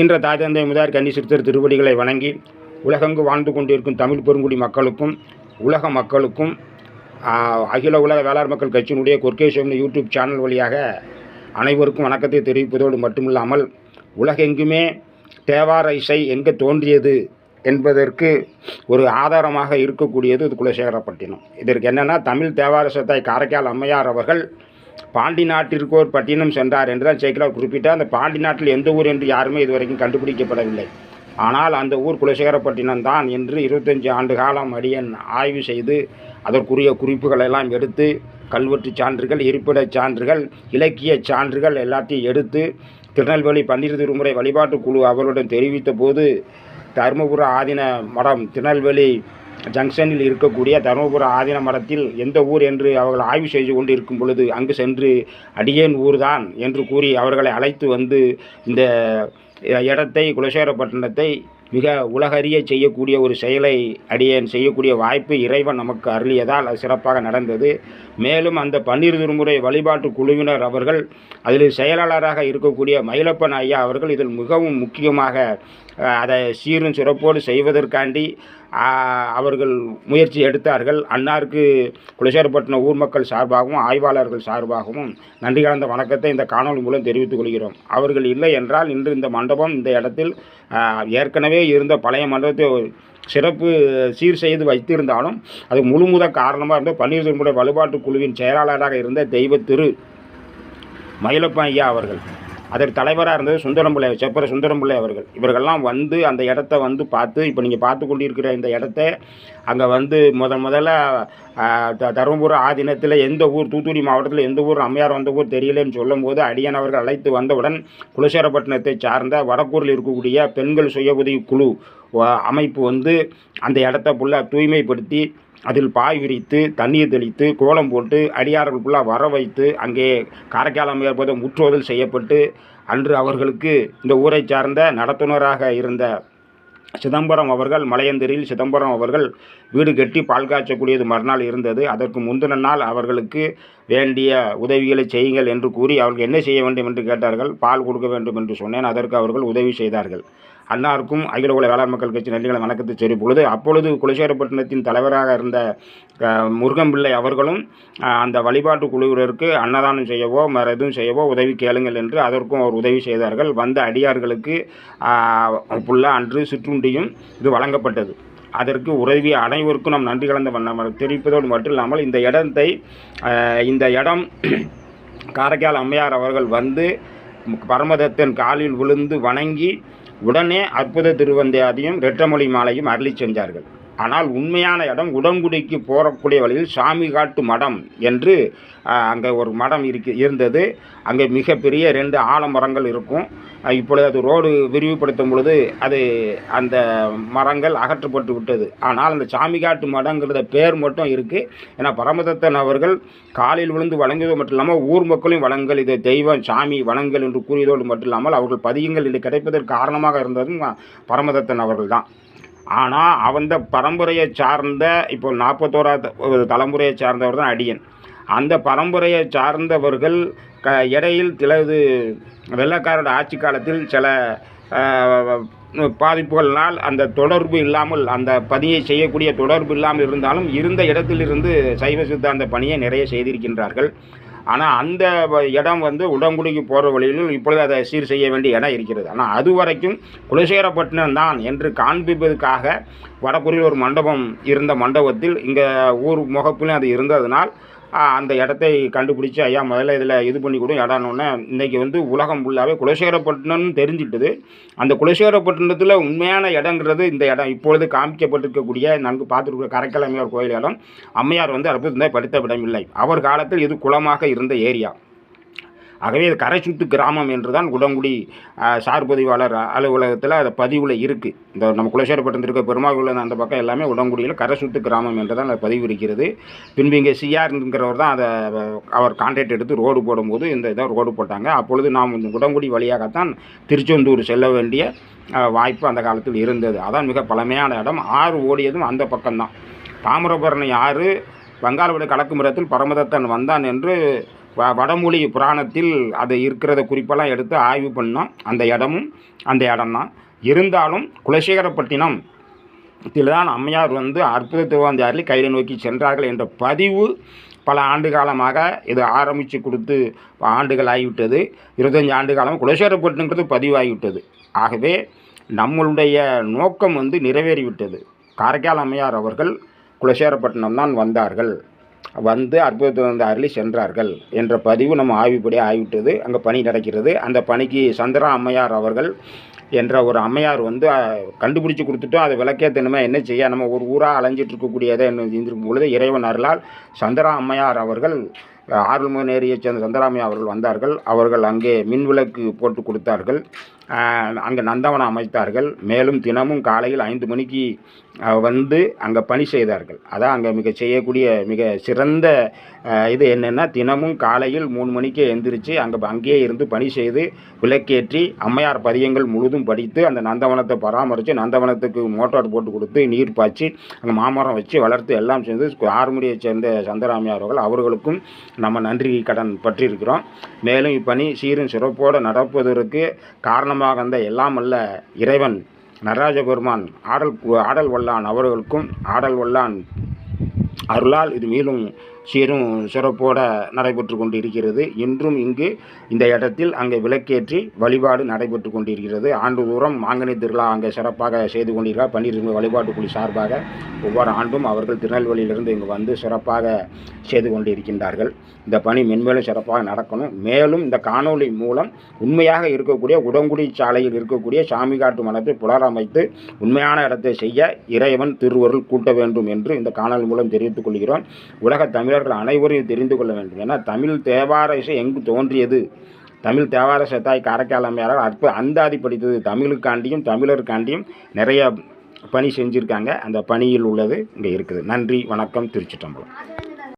ஈன்ற தாய் தந்தை முதற் கன்னி சிறுத்தர் திருவடிகளை வணங்கி உலகெங்கு வாழ்ந்து கொண்டிருக்கும் தமிழ் பெருங்குடி மக்களுக்கும் உலக மக்களுக்கும் அகில உலக வேளாண் மக்கள் கட்சியினுடைய கொர்க்கேஸ்வரன் யூடியூப் சேனல் வழியாக அனைவருக்கும் வணக்கத்தை தெரிவிப்பதோடு மட்டுமில்லாமல் உலகெங்குமே தேவார இசை எங்கே தோன்றியது என்பதற்கு ஒரு ஆதாரமாக இருக்கக்கூடியது இது குலசேகரப்பட்டினம். இதற்கு என்னென்னா தமிழ் தேவார சத்தாய் காரைக்கால் அம்மையார் அவர்கள் பாண்டி நாட்டிற்கு ஒரு பட்டினம் சென்றார் என்று தான் சேக்கிலார் குறிப்பிட்டார். அந்த பாண்டி நாட்டில் எந்த ஊர் என்று யாருமே இதுவரைக்கும் கண்டுபிடிக்கப்படவில்லை. ஆனால் அந்த ஊர் குலசேகரப்பட்டினம் தான் என்று இருபத்தஞ்சி ஆண்டு காலம் அடியன் ஆய்வு செய்து அதற்குரிய குறிப்புகள் எல்லாம் எடுத்து கல்வெட்டு சான்றுகள் இருப்பிடச் சான்றுகள் இலக்கிய சான்றுகள் எல்லாத்தையும் எடுத்து திருநெல்வேலி பன்னிரு திருமுறை வழிபாட்டு குழு அவருடன் தெரிவித்த போது தருமபுர ஆதீன மடம் திருநெல்வேலி ஜங்ஷனில் இருக்கக்கூடிய தருமபுர ஆதீன மடத்தில் எந்த ஊர் என்று அவர்கள் ஆய்வு செய்து கொண்டு இருக்கும் பொழுது அங்கு சென்று அடியேன் ஊர்தான் என்று கூறி அவர்களை அழைத்து வந்து இந்த இடத்தை குலசேகரப்பட்டினத்தை மிக உலகறிய செய்யக்கூடிய ஒரு செயலை அடியேன் செய்யக்கூடிய வாய்ப்பு இறைவன் நமக்கு அருளியதால் அது சிறப்பாக நடந்தது. மேலும் அந்த பன்னீர் திருமுறை வழிபாட்டு குழுவினர் அவர்கள் அதில் செயலாளராக இருக்கக்கூடிய மயிலப்பன் ஐயா அவர்கள் இதில் மிகவும் முக்கியமாக அதை சீரும் சிறப்போடு செய்வதற்காண்டி அவர்கள் முயற்சி எடுத்தார்கள். அன்னாருக்கு குலசேரப்பட்டினம் ஊர் மக்கள் சார்பாகவும் ஆய்வாளர்கள் சார்பாகவும் நன்றி கலந்த வணக்கத்தை இந்த காணொலி மூலம் தெரிவித்துக் கொள்கிறோம். அவர்கள் இல்லை என்றால் இன்று இந்த மண்டபம் இந்த இடத்தில் ஏற்கனவே இருந்த பழைய மண்டபத்தை சிறப்பு சீர் செய்து வைத்திருந்தாலும் அது முழுமுத காரணமாக இருந்த பன்னீர்செல்வனுடைய வழிபாட்டு குழுவின் செயலாளராக இருந்த தெய்வ திரு மயிலப்பன் ஐயா அவர்கள். அதற்கு தலைவராக இருந்தது சுந்தரம்பிள்ளை செப்பர சுந்தரம்பிள்ளை அவர்கள். இவர்கள்லாம் வந்து அந்த இடத்த வந்து பார்த்து இப்போ நீங்கள் பார்த்து கொண்டிருக்கிற இந்த இடத்த அங்கே வந்து முதன் முதல்ல த தருமபுரம் ஆதீனத்தில் எந்த ஊர் தூத்துக்குடி மாவட்டத்தில் எந்த ஊர் அம்மையார் வந்த ஊர் தெரியலன்னு சொல்லும்போது அடியன் அவர்கள் அழைத்து வந்தவுடன் குலசேரப்பட்டினத்தை சார்ந்த வடக்கூரில் இருக்கக்கூடிய பெண்கள் சுய உதவி குழு அமைப்பு வந்து அந்த இடத்த ஃபுல்லாக தூய்மைப்படுத்தி அதில் பாய் விரித்து தண்ணீர் தெளித்து கோலம் போட்டு அடியார்கள் ஃபுல்லாக வர வைத்து அங்கே காரைக்கால் அம்மையார் போது செய்யப்பட்டு அன்று அவர்களுக்கு இந்த ஊரை சார்ந்த நடத்துனராக இருந்த சிதம்பரம் அவர்கள் மலையந்தரில் சிதம்பரம் அவர்கள் வீடு கட்டி பால் காய்ச்சக்கூடியது மறுநாள் இருந்தது. அதற்கு முந்தின நாள் அவர்களுக்கு வேண்டிய உதவிகளை செய்யுங்கள் என்று கூறி அவர்கள் என்ன செய்ய வேண்டும் என்று கேட்டார்கள். பால் கொடுக்க வேண்டும் என்று சொன்னேன். அதற்கு அவர்கள் உதவி செய்தார்கள். அன்னாருக்கும் அகில உலக வேளாண் மக்கள் கட்சி நெல்லிகளை வணக்கத்தை தெரிவித்த பொழுது அப்பொழுது குலசேரப்பட்டினத்தின் தலைவராக இருந்த அஹ், முருகம்பிள்ளை அவர்களும் அந்த வழிபாட்டு குழுவினருக்கு அன்னதானம் செய்யவோ வேறு எதுவும் செய்யவோ உதவி கேளுங்கள் என்று அதற்கும் அவர் உதவி செய்தார்கள். வந்த அடியார்களுக்கு புள்ள அன்று சிற்றுண்டியும் இது வழங்கப்பட்டது. அதற்கு உதவிய அனைவருக்கும் நாம் நன்றி கலந்த வண்ணம் தெரிவிப்பதோடு மட்டும் இல்லாமல் இந்த இடத்தை இந்த இடம் காரைக்கால் அம்மையார் அவர்கள் வந்து பரமதத்தன் காலில் விழுந்து வணங்கி உடனே அற்புத திருவந்தையாதையும் ரெட்டமொழி மாலையும் அருளி செஞ்சார்கள் ஆனால் உண்மையான இடம் உடங்குடிக்கு போகக்கூடிய வழியில் சாமி காட்டு மடம் என்று அங்கே ஒரு மடம் இருக்கு இருந்தது. அங்கே மிகப்பெரிய ரெண்டு ஆலமரங்கள் இருக்கும். இப்பொழுது அது ரோடு விரிவுபடுத்தும் பொழுது அது அந்த மரங்கள் அகற்றப்பட்டு விட்டது. ஆனால் அந்த சாமி காட்டு மடங்கிறத பேர் மட்டும் இருக்குது ஏன்னா பரமதத்தன் அவர்கள் காலில் விழுந்து வழங்குவது மட்டும் இல்லாமல் ஊர் மக்களையும் வழங்கல் இது தெய்வம் சாமி வணங்கல் என்று கூறியதோடு மட்டும் இல்லாமல் அவர்கள் பதியங்கள் இது கிடைப்பதற்கு காரணமாக இருந்ததும் பரமதத்தன் அவர்கள் தான். ஆனால் அந்த பரம்பரையை சார்ந்த இப்போ நாற்பத்தோராவது தலைமுறையை சார்ந்தவர் தான் அடியன். அந்த பரம்பரையை சார்ந்தவர்கள் க இடையில் சிலது வெள்ளக்காரோட ஆட்சி காலத்தில் சில பாதிப்புகளால் அந்த தொடர்பு இல்லாமல் அந்த பணியை செய்யக்கூடிய தொடர்பு இல்லாமல் இருந்தாலும் இருந்த இடத்திலிருந்து சைவ சித்தாந்த பணியை நிறைய செய்திருக்கின்றார்கள். ஆனால் அந்த இடம் வந்து உடங்குடிக்கு போகிற வழியில் இப்பொழுது அதை சீர் செய்ய வேண்டிய இடம் இருக்கிறது. ஆனால் அது வரைக்கும் குலசேரப்பட்டினம் தான் என்று காண்பிப்பதற்காக வடக்குறியில் ஒரு மண்டபம் இருந்த மண்டபத்தில் இங்கே ஊர் முகப்பிலும் அது இருந்ததுனால் அந்த இடத்தை கண்டுபிடிச்சி ஐயா முதல்ல இதில் இது பண்ணி கொடு இடம்னோடனே இன்றைக்கி வந்து உலகம் ஃபுல்லாகவே குலசேகரப்பட்டினம்னு தெரிஞ்சிட்டது அந்த குலசேகரப்பட்டினத்தில் உண்மையான இடங்கிறது இந்த இடம். இப்பொழுது காமிக்கப்பட்டிருக்கக்கூடிய நன்கு பார்த்துருக்க கரைக்கல் அம்மையார் கோயில் இடம் அம்மையார் வந்து அற்புதம் படித்த இடம் இல்லை அவர் காலத்தில் இது குளமாக இருந்த ஏரியா. ஆகவே இது கரைச்சுத்து கிராமம் என்று தான் குடங்குடி சார் பதிவாளர் அலுவலகத்தில் அது பதிவில் இருக்குது இந்த நம்ம குலசேரப்பட்டினம் இருக்க பெருமாள் கோயில் அந்த பக்கம் எல்லாமே உடங்குடியில் கரைச்சுத்து கிராமம் என்று தான் அது பதிவு இருக்கிறது. பின்பு இங்கே சிஆர்ங்கிறவர் தான் அதை அவர் கான்ட்ராக்ட் எடுத்து ரோடு போடும்போது இந்த இதை ரோடு போட்டாங்க. அப்பொழுது நாம் இந்த உடங்குடி வழியாகத்தான் திருச்செந்தூர் செல்ல வேண்டிய வாய்ப்பு அந்த காலத்தில் இருந்தது. அதான் மிக பழமையான இடம். ஆறு ஓடியதும் அந்த பக்கம்தான். தாமிரபரணி ஆறு வங்காளவிட கலக்கு பரமதத்தன் வந்தான் என்று வடமொழி புராணத்தில் அது இருக்கிறத குறிப்பெல்லாம் எடுத்து ஆய்வு பண்ணோம். அந்த இடமும் அந்த இடம்தான். இருந்தாலும் குலசேகரப்பட்டினம் தான் அம்மையார் வந்து அற்புத திருவாந்தாரில் கையில் நோக்கி சென்றார்கள் என்ற பதிவு பல ஆண்டு காலமாக இது ஆரம்பித்து கொடுத்து ஆண்டுகள் ஆகிவிட்டது. இருபத்தஞ்சி ஆண்டு காலம் குலசேகரப்பட்டினங்கிறது பதிவாகிவிட்டது. ஆகவே நம்மளுடைய நோக்கம் வந்து நிறைவேறிவிட்டது. காரைக்கால் அம்மையார் அவர்கள் குலசேகரப்பட்டினம் தான் வந்தார்கள். வந்து அற்புதத்தை வந்து அருளி சென்றார்கள் என்ற பதிவு நம்ம ஆய்வுப்படி ஆகிவிட்டது அங்கே பணி நடக்கிறது. அந்த பணிக்கு சந்திரா அம்மையார் அவர்கள் என்ற ஒரு அம்மையார் வந்து கண்டுபிடிச்சு கொடுத்துட்டோம் அதை விளக்கேற்றணுமே என்ன செய்ய நம்ம ஒரு ஊராக அலைஞ்சிட்டு இருக்கக்கூடியதை என்ன செஞ்சிருக்கும் பொழுது இறைவன் அருளால் சந்திரா அம்மையார் அவர்கள் ஆறுமுக நேரியைச் சேர்ந்த சந்திராமையா அவர்கள் வந்தார்கள். அவர்கள் அங்கே மின் விளக்கு போட்டு கொடுத்தார்கள். அங்கே நந்தவனம் அமைத்தார்கள். மேலும் தினமும் காலையில் ஐந்து மணிக்கு வந்து அங்கே பணி செய்தார்கள். அதான் அங்கே மிக செய்யக்கூடிய மிக சிறந்த இது என்னென்னா தினமும் காலையில் மூணு மணிக்கே எந்திரிச்சு அங்கே அங்கேயே இருந்து பணி செய்து விளக்கேற்றி அம்மையார் பதியங்கள் முழுதும் படித்து அந்த நந்தவனத்தை பராமரித்து நந்தவனத்துக்கு மோட்டார் போட்டு கொடுத்து நீர் பாய்ச்சி அங்கே மாமரம் வச்சு வளர்த்து எல்லாம் சேர்ந்து ஆறுமுடியைச் சேர்ந்த சந்திராமையார் அவர்கள் அவர்களுக்கும் நம்ம நன்றி கடன் பற்றியிருக்கிறோம் மேலும் இப்பணி சீரும் சிறப்போடு நடப்பதற்கு காரணமாக இருந்த எல்லாம் அல்ல இறைவன் நடராஜ பெருமான் ஆடல் ஆடல் வல்லான் அவர்களுக்கும் ஆடல் வல்லான் அருளால் இது மேலும் சீரும் சிறப்போட நடைபெற்று கொண்டிருக்கிறது. இன்றும் இங்கு இந்த இடத்தில் அங்கே விளக்கேற்றி வழிபாடு நடைபெற்று கொண்டிருக்கிறது. ஆண்டுதோறும் மாங்கனி திருவிழா அங்கே சிறப்பாக செய்து கொண்டிருக்கிறார். பன்னீர் வழிபாட்டு குழு சார்பாக ஒவ்வொரு ஆண்டும் அவர்கள் திருநெல்வேலியிலிருந்து இங்கு வந்து சிறப்பாக செய்து கொண்டிருக்கின்றார்கள். இந்த பணி மென்மேலும் சிறப்பாக நடக்கணும். மேலும் இந்த காணொளி மூலம் உண்மையாக இருக்கக்கூடிய உடங்குடி சாலையில் இருக்கக்கூடிய சாமிகாட்டு மனத்தை புலரமைத்து உண்மையான இடத்தை செய்ய இறைவன் திருவருள் கூட்ட வேண்டும் என்று இந்த காணொளி மூலம் தெரிவித்துக் கொள்கிறோம். உலக தமிழர்கள் அனைவரும் தெரிந்து கொள்ள வேண்டும். ஏன்னா தமிழ் தேவார இசை எங்கு தோன்றியது? தமிழ் தேவார சத்தாய் காரைக்கால் அம்மையாரால் அற்ப அந்தாதி படித்தது. தமிழுக்காண்டியும் தமிழருக்காண்டியும் நிறைய பணி செஞ்சுருக்காங்க. அந்த பணியில் உள்ளது இங்கே இருக்குது. நன்றி வணக்கம் திருச்சிட்டம்பலம்